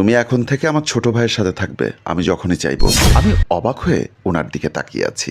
তুমি এখন থেকে আমার ছোট ভাইয়ের সাথে থাকবে, আমি যখনই চাইব। আমি অবাক হয়ে ওনার দিকে তাকিয়ে আছি।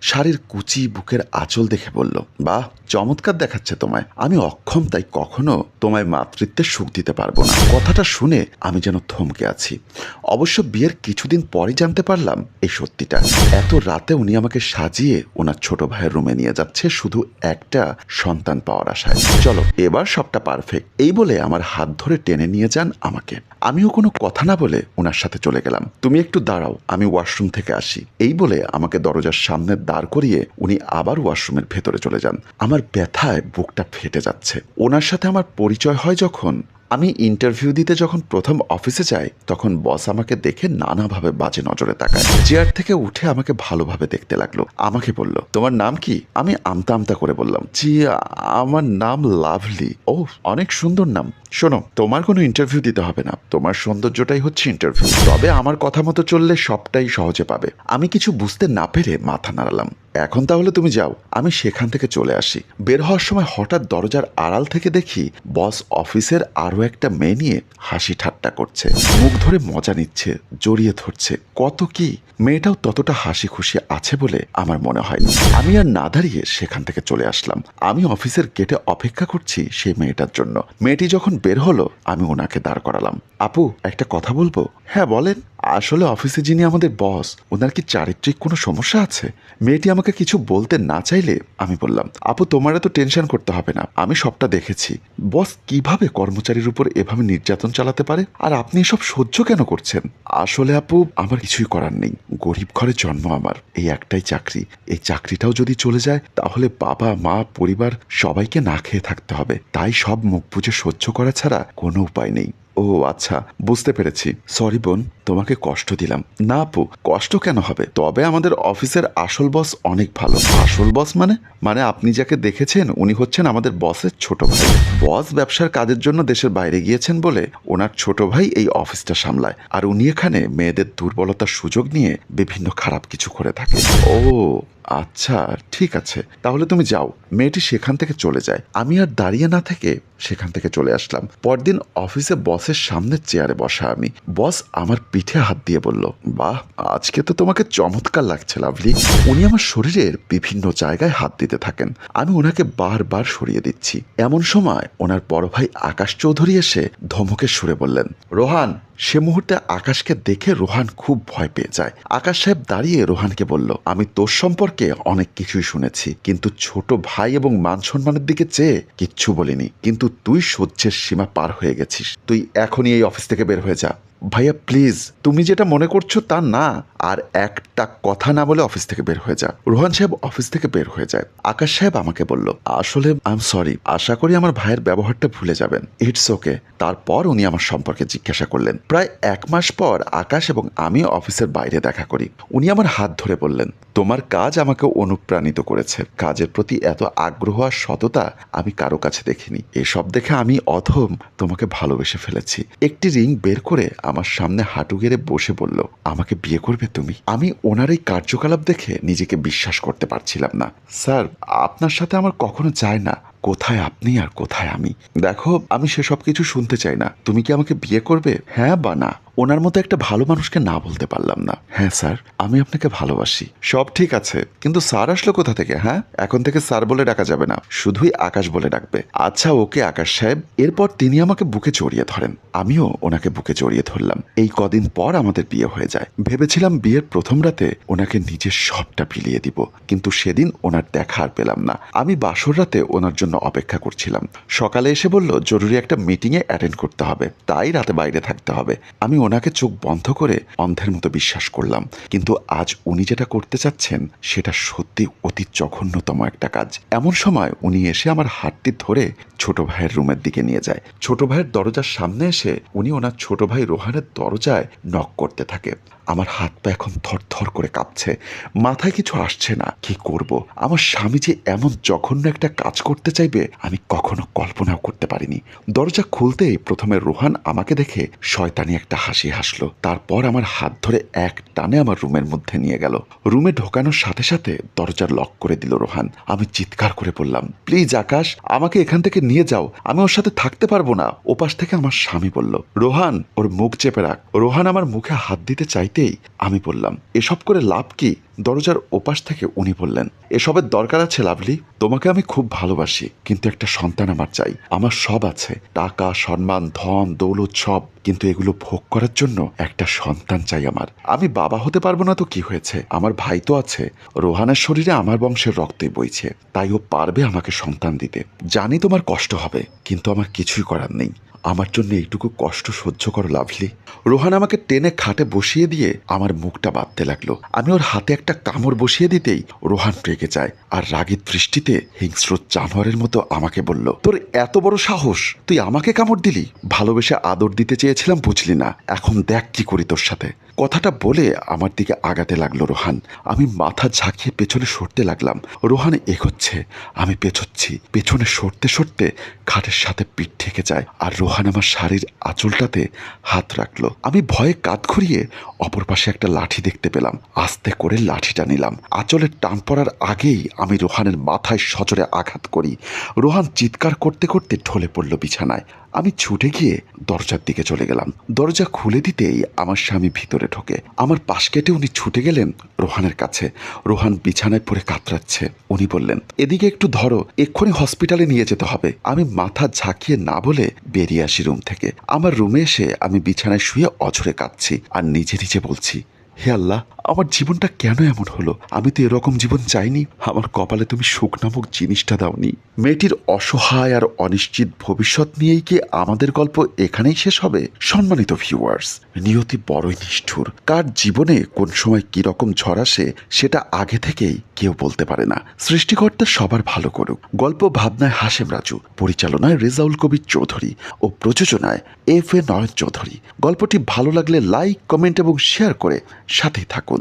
শাড়ির কুচি বুকের আঁচল দেখে বলল, বাহ, চমৎকার দেখাচ্ছে তোমায়। আমি অক্ষম, তাই কখনো তোমায় মাতৃত্বের সুখ দিতে পারব না। কথাটা শুনে আমি যেন থমকে আছি। অবশ্য বিয়ের কিছুদিন পরে জানতে পারলাম এই সত্যিটা। এত রাতে উনি আমাকে সাজিয়ে ওনার ছোট ভাইয়ের রুমে নিয়ে যাচ্ছে শুধু একটা সন্তান পাওয়ার আশায়। চলো, এবার সবটা পারফেক্ট এই বলে আমার হাত ধরে টেনে নিয়ে যান আমাকে। আমিও কোনো কথা না বলে ওনার সাথে চলে গেলাম। তুমি একটু দাঁড়াও, আমি ওয়াশরুম থেকে আসি। এই বলে আমাকে দরজার সামনে দাঁড় করিয়ে উনি আবার ওয়াশরুমের ভেতরে চলে যান। আমার ব্যথায় বুকটা ফেটে যাচ্ছে। ওনার সাথে আমার পরিচয় হয় যখন আমি ইন্টারভিউ দিতে যখন প্রথম অফিসে যাই, তখন বস আমাকে দেখে নানাভাবে বাজে নজরে তাকায়। চেয়ার থেকে উঠে আমাকে ভালোভাবে দেখতে লাগল। আমাকে বলল, তোমার নাম কি? আমি আমতা আমতা করে বললাম, জি, আমার নাম লাভলি। ও, অনেক সুন্দর নাম। শোনো, তোমার কোনো ইন্টারভিউ দিতে হবে না। তোমার সৌন্দর্যটাই হচ্ছে ইন্টারভিউ তবে আমার কথা মতো চললে সবটাই সহজে পাবে। আমি কিছু বুঝতে না পেরে মাথা নাড়ালাম। এখন তাহলে তুমি যাও। আমি সেখান থেকে চলে আসি। বের হওয়ার সময় হঠাৎ দরজার আড়াল থেকে দেখি বস অফিসের আরও একটা মেয়ে নিয়ে হাসি ঠাট্টা করছে। মুখ ধরে মজা নিচ্ছে, জড়িয়ে ধরছে। কত কি? মেয়েটাও ততটা হাসি খুশি আছে বলে আমার মনে হয় আমি আর না দাঁড়িয়ে সেখান থেকে চলে আসলাম। আমি অফিসের গেটে অপেক্ষা করছি সেই মেয়েটার জন্য। মেয়েটি যখন বের হলো, আমি ওনাকে দাঁড় করালাম। আপু, একটা কথা বলব? হ্যাঁ বলেন। আসলে অফিসে যিনি আমাদের বস, ওনার কি চারিত্রিক কোনো সমস্যা আছে? মেয়েটি আমাকে কিছু বলতে না চাইলে, আমি বললাম, আপু, তোমার এত টেনশন করতে হবে না, আমি সবটা দেখেছি। বস কীভাবে কর্মচারীর উপর এভাবে নির্যাতন চালাতে পারে? আর আপনি এসব সহ্য কেন করছেন? আসলে আপু, আমার কিছুই করার নেই। গরিব ঘরে জন্ম আমার, এই একটাই চাকরি। এই চাকরিটাও যদি চলে যায়, তাহলে বাবা, মা, পরিবার সবাইকে না খেয়ে থাকতে হবে। তাই সব মুখ বুঝে সহ্য করা ছাড়া কোনো উপায় নেই। ও আচ্ছা বুঝতে পেরেছি। সরি বোন, তোমাকে কষ্ট দিলাম। না আপু, কষ্ট কেন হবে? তবে আমাদের অফিসের আসল বস অনেক ভালো। আসল বস মানে? মানে আপনি যাকে দেখেছেন, উনি হচ্ছেন আমাদের বসের ছোট ভাই। বস ব্যবসার কাজের জন্য দেশের বাইরে গিয়েছেন বলে ওনার ছোট ভাই এই অফিসটা সামলায়। আর উনি এখানে মেয়েদের দুর্বলতার সুযোগ নিয়ে বিভিন্ন খারাপ কিছু করে থাকে। ও আচ্ছা ঠিক আছে। তাহলে তুমি যাও। মেয়েটি সেখান থেকে চলে যায়। আমি আর দাঁড়িয়ে না থেকে সেখান থেকে চলে আসলাম। পরদিন অফিসে বসের সামনে চেয়ারে বসা আমি। বস আমার পিঠে হাত দিয়ে বলল, বাহ, আজকে তো তোমাকে চমৎকার লাগছে, লাভলি। উনি আমার শরীরের বিভিন্ন জায়গায় হাত দিতে থাকেন। আমি ওনাকে বারবার সরিয়ে দিচ্ছি। এমন সময় ওনার বড় ভাই আকাশ চৌধুরী এসে ধমকে সুরে বললেন, রোহান সে মুহূর্তে আকাশকে দেখে রোহান খুব ভয় পেয়ে যায়। আকাশ সাহেব দাঁড়িয়ে রোহানকে বলল, আমি তোর সম্পর্কে অনেক কিছুই শুনেছি, কিন্তু ছোট ভাই এবং মান সম্মানের দিকে চেয়ে কিচ্ছু বলিনি। কিন্তু তুই সহ্যের সীমা পার হয়ে গেছিস। তুই এখনই এই অফিস থেকে বের হয়ে যা। ভাইয়া প্লিজ তুমি যেটা মনে করছ তা না। আর একটা কথা না বলে অফিস থেকে বের হয়ে যা রোহান সাহেব অফিস থেকে বের হয়ে যায়। আকাশ সাহেব আমাকে বলল, আসলে আই এম সরি আশা করি আমার ভাইয়ের ব্যবহারটা ভুলে যাবেন। ইটস ওকে তারপর উনি আমার সম্পর্কে জিজ্ঞাসা করলেন। প্রায় এক মাস পর আকাশ এবং আমি অফিসের বাইরে দেখা করি। উনি আমার হাত ধরে বললেন, তোমার কাজ আমাকে অনুপ্রাণিত করেছে। কাজের প্রতি এত আগ্রহ আর সততা আমি কারও কাছে দেখিনি। এসব দেখে আমি অথম তোমাকে ভালোবেসে ফেলেছি। একটি রিং বের করে আমার সামনে হাঁটু গেড়ে বসে বলল, আমাকে বিয়ে করবে তুমি? আমি ওনার এই কার্যকলাপ দেখে নিজেকে বিশ্বাস করতে পারছিলাম না। স্যার, আপনার সাথে আমার কখনো যায় না। কোথায় আপনি আর কোথায় আমি? দেখো, আমি সেসব কিছু শুনতে চাই না। তুমি কি আমাকে বিয়ে করবে? হ্যাঁ বা না? ওনার মতো একটা ভালো মানুষকে না বলতে পারলাম না। হ্যাঁ স্যার, আমি আপনাকে ভালোবাসি। সব ঠিক আছে, কিন্তু স্যার আসলো কোথা থেকে হ্যাঁ? এখন থেকে স্যার বলে ডাকা যাবে না, শুধুই আকাশ বলে ডাকবে। আচ্ছা ওকে আকাশ সাহেব, এরপর তিনি আমাকে বুকে জড়িয়ে ধরেন। আমিও ওনাকে বুকে জড়িয়ে ধরলাম। এই কদিন পর আমাদের বিয়ে হয়ে যায়। ভেবেছিলাম বিয়ের প্রথম রাতে ওনাকে নিজের সবটা বিলিয়ে দিব, কিন্তু সেদিন ওনার দেখা আর পেলাম না। আমি বাসর রাতে ওনার জন্য অপেক্ষা করছিলাম। সকালে এসে বলল, জরুরি একটা মিটিংয়ে অ্যাটেন্ড করতে হবে। তাই রাতে বাইরে থাকতে হবে। আমি ওনাকে চোখ বন্ধ করে অন্ধের মতো বিশ্বাস করলাম। কিন্তু আজ উনি যেটা করতে চাচ্ছেন, সেটা সত্যি অতি জঘন্যতম একটা কাজ। এমন সময় উনি এসে আমার হাতটি ধরে ছোট ভাইয়ের রুমের দিকে নিয়ে যায়। ছোট ভাইয়ের দরজার সামনে এসে উনি ওনার ছোট ভাই রোহানের দরজায় নক করতে থাকে। আমার হাত পা এখন থরথর করে কাঁপছে। মাথায় কিছু আসছে না। কি করব? আমার স্বামী যে এমন জঘন্য একটা কাজ করতে চাইবে, আমি কখনো কল্পনাও করতে পারিনি। দরজা খুলতেই প্রথমে রোহান আমাকে দেখে শয়তানি একটা হাসি হাসি হাসলো। তারপর আমার হাত ধরে এক টানে আমার রুমের মধ্যে নিয়ে গেল। রুমে ঢোকানোর সাথে সাথে দরজা লক করে দিল রোহান। আমি চিৎকার করে বললাম, প্লিজ আকাশ, আমাকে এখান থেকে নিয়ে যাও। আমি ওর সাথে থাকতে পারব না। ওপাশ থেকে আমার স্বামী বলল, রোহান, ওর মুখ চেপে রাখ। রোহান আমার মুখে হাত দিতে চাইতেই আমি বললাম, এসব করে লাভ কি? দরজার ওপাশ থেকে উনি বললেন, এসবের দরকার আছে, লাভলি। তোমাকে আমি খুব ভালোবাসি, কিন্তু একটা সন্তান আমার চাই। আমার সব আছে। টাকা, সম্মান, ধন, দৌলত সব। কিন্তু এগুলো ভোগ করার জন্য একটা সন্তান চাই আমার। আমি বাবা হতে পারব না তো কি হয়েছে? আমার ভাই তো আছে। রোহানের শরীরে আমার বংশের রক্তই বইছে। তাই ও পারবে আমাকে সন্তান দিতে। জানি তোমার কষ্ট হবে, কিন্তু আমার কিছুই করার নেই। আমার জন্য এইটুকু কষ্ট সহ্য করো লাভলি। রোহান আমাকে টেনে খাটে বসিয়ে দিয়ে আমার মুখটা বাঁধতে লাগল। আমি ওর হাতে একটা কামড় বসিয়ে দিতেই রোহান রেগে যায় আর রাগের দৃষ্টিতে হিংস্র জানোয়ারের মতো আমাকে বলল, তোর এত বড় সাহস, তুই আমাকে কামড় দিলি? ভালোবেসে আদর দিতে চেয়েছিলাম বুঝলি না। এখন দেখ কি করি তোর সাথে। কথাটা বলে আমার দিকে আগাতে লাগল রোহান। আমি মাথা ঝাঁকিয়ে পেছনে সরতে লাগলাম। রোহান এগোচ্ছে, আমি পেছোচ্ছি। পেছনে সরতে সরতে খাটের সাথে পিঠ ঠেকে যায় আর রোহান আমার শাড়ির আঁচলটাতে হাত রাখল। আমি ভয়ে কাত ঘুরিয়ে অপর পাশে একটা লাঠি দেখতে পেলাম। আস্তে করে লাঠিটা নিলাম। আঁচলের টান পড়ার আগেই আমি রোহানের মাথায় সজোরে আঘাত করি। রোহান চিৎকার করতে করতে ঢলে পড়ল বিছানায়। আমি ছুটে গিয়ে দরজার দিকে চলে গেলাম। দরজা খুলে দিতেই আমার স্বামী ভিতরে ঢোকে। আমার পাশ কেটে উনি ছুটে গেলেন রোহানের কাছে। রোহান বিছানায় পড়ে কাতরাচ্ছে। উনি বললেন, এদিকে একটু ধরো, এক্ষুনি হসপিটালে নিয়ে যেতে হবে। আমি মাথা ঝাঁকিয়ে না বলে বেরিয়ে আসি রুম থেকে। আমার রুমে এসে আমি বিছানায় শুয়ে অঝরে কাঁদছি। আর নিজে নিজে বলছি হে আল্লাহ, আমার জীবনটা কেন এমন হলো? আমি তো এরকম জীবন চাইনি। আমার কপালে তুমি সুখ নামক জিনিসটা দাওনি। মেয়েটির অসহায় আর অনিশ্চিত ভবিষ্যৎ নিয়েই কি আমাদের গল্প এখানেই শেষ হবে? সম্মানিত ভিউয়ার্স নিয়তি বড়ই নিষ্ঠুর। কার জীবনে কোন সময় কি রকম ঝড় আসে, সেটা আগে থেকেই কেউ বলতে পারে না। সৃষ্টিকর্তা সবার ভালো করুক। গল্প ভাবনায় হাসেম রাজু, পরিচালনায় রেজাউল কবির চৌধুরী ও প্রযোজনায় এফ এ নয়ন চৌধুরী। গল্পটি ভালো লাগলে লাইক কমেন্ট এবং শেয়ার করে সাথেই থাকুন।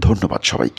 ধন্যবাদ সবাইকে।